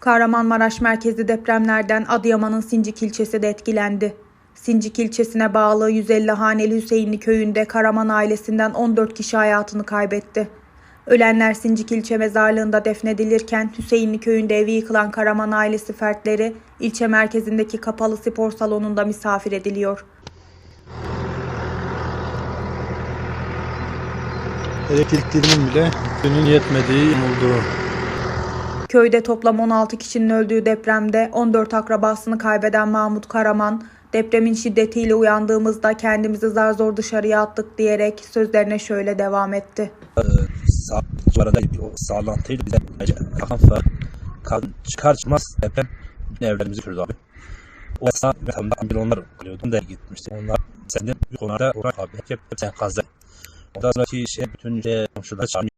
Kahramanmaraş merkezli depremlerden Adıyaman'ın Sincik ilçesi de etkilendi. Sincik ilçesine bağlı 150 haneli Hüseyinli köyünde Karaman ailesinden 14 kişi hayatını kaybetti. Ölenler Sincik ilçe mezarlığında defnedilirken Hüseyinli köyünde evi yıkılan Karaman ailesi fertleri ilçe merkezindeki kapalı spor salonunda misafir ediliyor. Elektriklerinin bile günün yetmediği oldu. Köyde toplam 16 kişinin öldüğü depremde 14 akrabasını kaybeden Mahmut Karaman, depremin şiddetiyle uyandığımızda kendimizi zar zor dışarıya attık diyerek sözlerine şöyle devam etti. sağlantıydı bize kafa kan çıkar çıkmaz deprem evlerimizi kırdı abi. O sağ ve tam da onlar kalıyordu. da gitmişti. Onlar sende bir konuda uğrak abi. Hep hep sen kazdı. Ondan sonraki şey bütün şey komşular çağırmış.